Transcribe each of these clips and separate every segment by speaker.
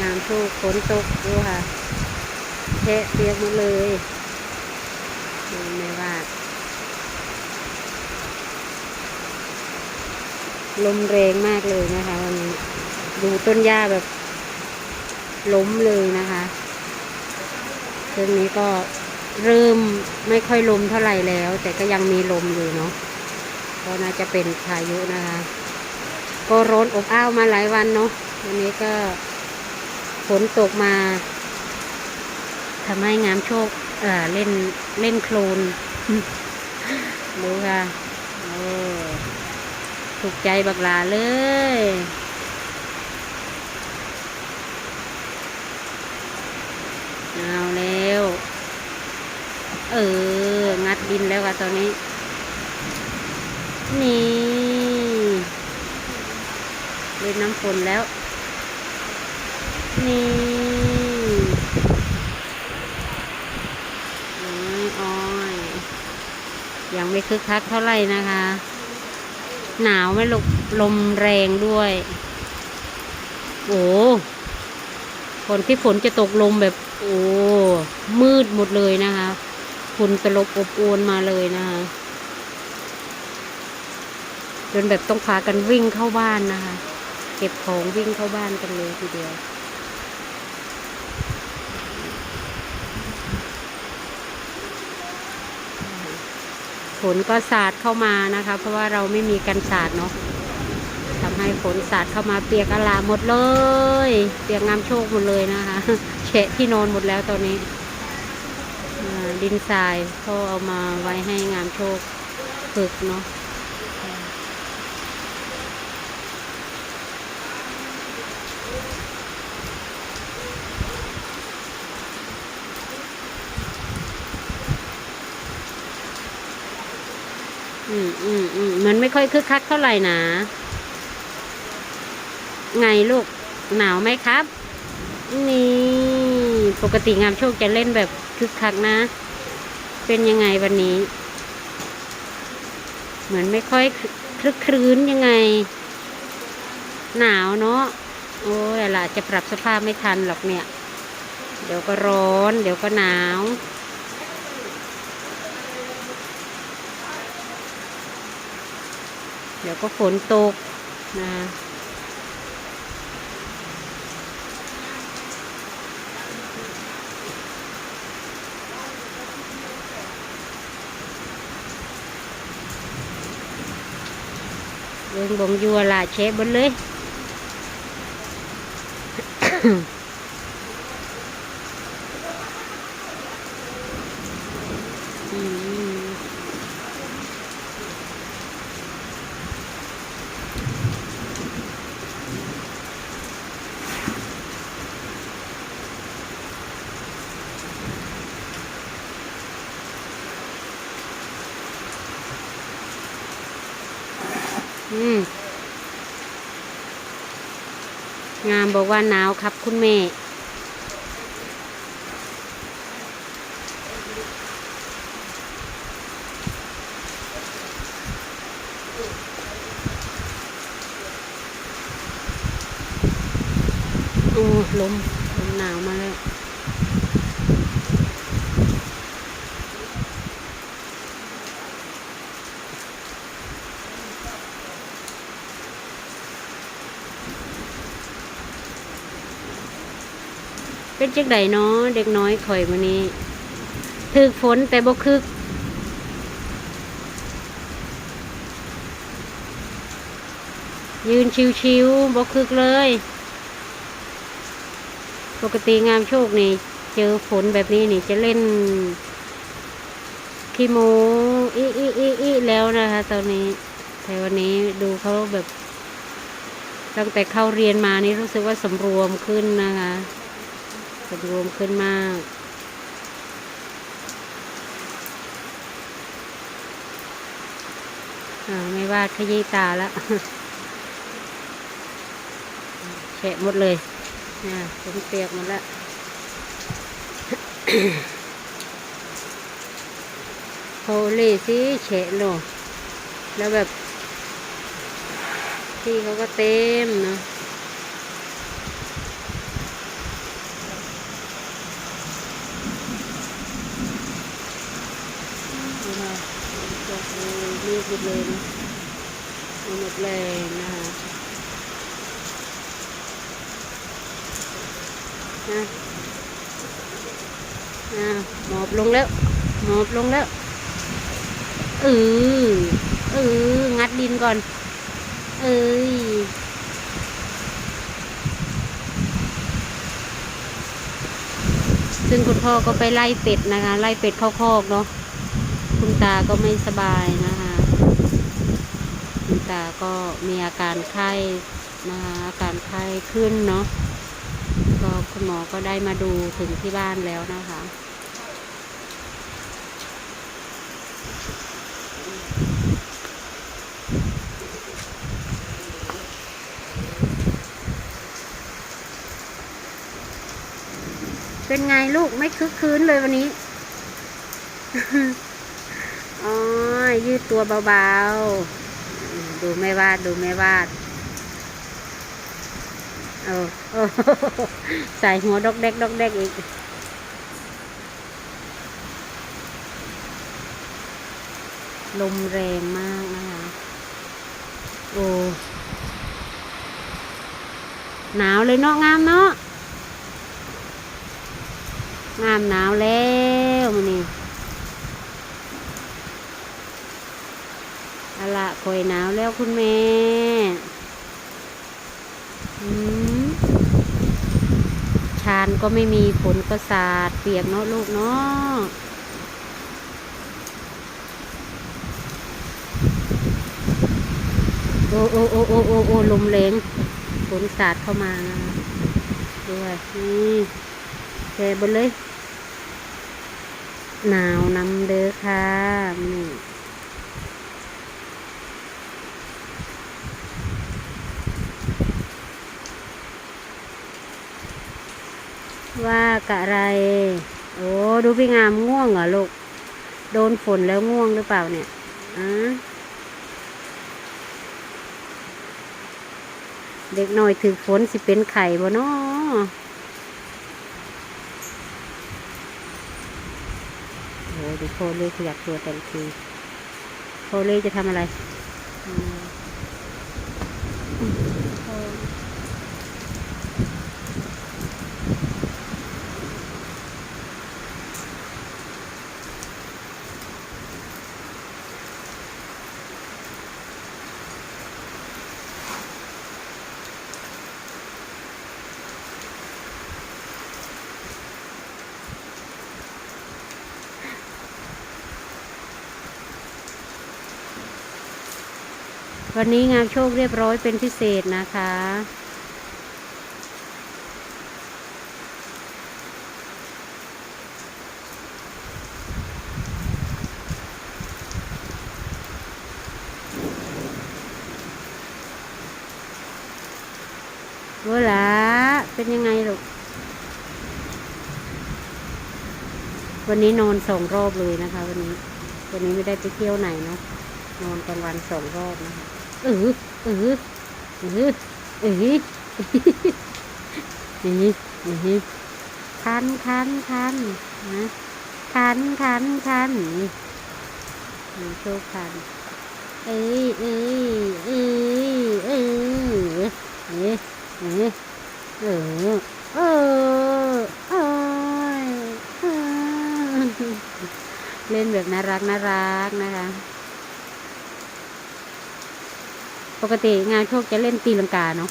Speaker 1: งามโชคฝนตกดูค่ะแฉะเปียกหมดเลยดูไม่ว่าดลมแรงมากเลยนะคะวันนี้ดูต้นหญ้าแบบล้มเลยนะคะช่วงนี้ก็เริ่มไม่ค่อยลมเท่าไหร่แล้ว แต่ก็ยังมีลมอยู่เนาะก็น่าจะเป็นพายุนะคะ ก็ร้อนอบอ้าวมาหลายวันเนาะวันนี้ก็ ฝนตกมาทำให้งามโชคเอ่อเล่นเล่นโคลนดูค่ะโอ้ถูกใจบักหลาเลยเอาแล้ว เออ งัดดินแล้วค่ะตอนนี้ นี่เล่นน้ำฝนแล้ว นี่โอ้ยอ้อยยังไม่คึกคักเท่าไหร่นะคะ หนาวไม่ลมลมแรงด้วย โอ้ฝนที่ฝนจะตกลมแบบโอ้มืดหมดเลยนะคะฝุ่นตลบอบอวนมาเลยนะคะจนแบบต้องพากันวิ่งเข้าบ้านนะคะ เก็บของวิ่งเข้าบ้านกันเลยทีเดียว ฝนก็สาดเข้ามานะคะ เพราะว่าเราไม่มีกันสาดเนาะทำให้ฝนสาดเข้ามาเปียกอลาหมดเลย เปียกงามโชคหมดเลยนะคะเฉะที่นอนหมดแล้วตอนนี้ดินทรายเขาเอามาไว้ให้งามโชคฝึกเนาะ อืมอืมอืมมันไม่ค่อยคึกคักเท่าไหร่นะ ไงลูกหนาวไหมครับ นี่ปกติงามโชคจะเล่นแบบคึกคักนะ เป็นยังไงวันนี้ เหมือนไม่ค่อยคลึกครื้นยังไง หนาวเนาะโอ้ยล่ะจะปรับสภาพไม่ทันหรอกเนี่ย เดี๋ยวก็ร้อน เดี๋ยวก็หนาว เดี๋ยวก็ฝนตกนะเรื่องบงยัวลาเชฟบนเลย มงามบอกว่าหนาวครับคุณแม่ โอ้ลมลมหนาวมาแล้ว เป็นจังไดเนาะเด็กน้อยข่อยวันนี้ถึกฝนแต่บ่คึกยืนชิวๆบ่คึกเลย ปกติงามโชคนี่เจอฝนแบบนี้นี่จะเล่นขี้โมอีอีอีอีแล้วนะคะ ตอนนี้ แต่วันนี้ดูเขาแบบ ตั้งแต่เข้าเรียนมานี่รู้สึกว่าสำรวมขึ้นนะคะ สำรวมขึ้นมาก ไม่วาดขยี้ตาแล้วแฉะหมดเลยอ่าผมเปียกหมดแล้วโฮลี่สิเฉะโลแล้วแบบ ที่เขาก็เต็มเนาะ กหมดเลยนะเอาหมดแรงนะคะนะหมอบลงแล้ว หมอบลงแล้วเออเอองัดดินก่อน เอ้ยซึ่งคุณพ่อก็ไปไล่เป็ดนะคะ ไล่เป็ดเข้าคอกเนาะ คุณตาก็ไม่สบายนะคะ คุณตาก็มีอาการไข้นะคะอาการไข้ขึ้นเนาะก็คุณหมอก็ได้มาดูถึงที่บ้านแล้วนะคะเป็นไงลูกไม่คึกคืนเลยวันนี้ อ๋อ ยืดตัวเบาๆ ดูไม่วาดดูไม่วาดเออโอ้ใส่หัวดอกเด็กดอกเด็กอีกลมแรงมากนะคะโอ้หนาวเลยเนาะงามเนาะงามหนาวแล้วมันนี่เอาละคอย หนาวแล้วคุณแม่อืมชานก็ไม่มีฝนก็สาดเปียกเนาะลูกเนาะโอ้โอ้โอ้โอ้โอ้โอ้ลมแรงฝนสาดเข้ามานะคะด้วยนี่แกบนเลย หนาวนำเด้อค่ะนี่ ว่ากะไร โอ้ดูพี่งามง่วงเหรอลูก โดนฝนแล้วง่วงหรือเปล่าเนี่ยอะเด็กหน่อยถึงฝนสิเป็นไข่บ่เนาะโอ้ดูโพเล่ขยับตัวแต่ละทีโพเล่จะทำอะไรโพ วันนี้งานโชคเรียบร้อยเป็นพิเศษนะคะเวลาเป็นยังไงลูก วันนี้นอนสองรอบเลยนะคะ วันนี้ วันนี้ไม่ได้ไปเที่ยวไหนเนาะนอนกลางวันสองรอบนะคะ เออเออเออเออเออเออคันคันคันนะคันคันคันนี่นี่โชว์คันเอ้ยเอ้ยเอ้ยเอ้ยเอ้ยเอ้ยเออเออเอยเออเล่นแบบน่ารักน่ารักนะคะ ปกติงานโชคจะเล่นตีลังกาเนาะ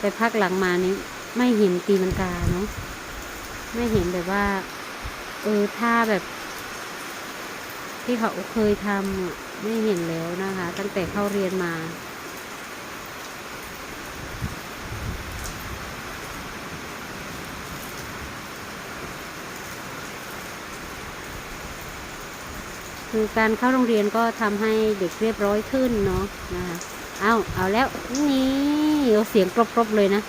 Speaker 1: แต่พักหลังมานี้ไม่เห็นตีลังกาเนาะไม่เห็นแบบว่า เออท่าแบบ ที่เขาเคยทำไม่เห็นแล้วนะคะ ตั้งแต่เข้าเรียนมาคือการเข้าโรงเรียนก็ทำให้เด็กเรียบร้อยขึ้นเนาะนะคะ เอาเอาแล้ว นี่เอาเสียงกรบๆเลยนะ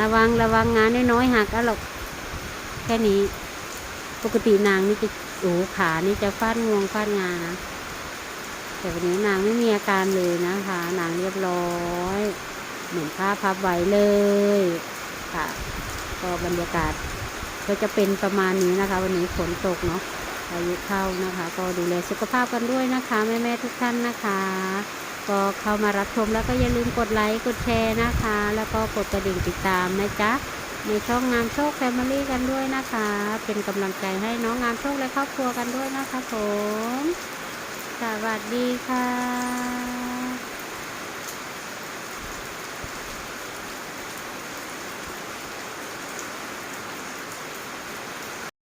Speaker 1: ระวังระวังงานน้อยๆหักอะหรอกแค่นี้ ปกตินางนี่จะโอ้ขานี่จะฟาดงวงฟาดงานะ แต่วันนี้นางไม่มีอาการเลยนะคะ นางเรียบร้อยเหมือนผ้าพับไว้เลยค่ะก็บรรยากาศก็จะเป็นประมาณนี้นะคะ วันนี้ฝนตกเนาะพายุเข้านะคะ ก็ดูแลสุขภาพกันด้วยนะคะ แม่ ๆ ทุกท่านนะคะ ก็เข้ามารับชมแล้วก็อย่าลืมกดไลค์กดแชร์นะคะ แล้วก็กดกระดิ่งติดตามนะจ๊ะในช่องงามโชคแฟมิลี่กันด้วยนะคะ เป็นกำลังใจให้น้องงามโชคและครอบครัวกันด้วยนะคะผม สวัสดีค่ะ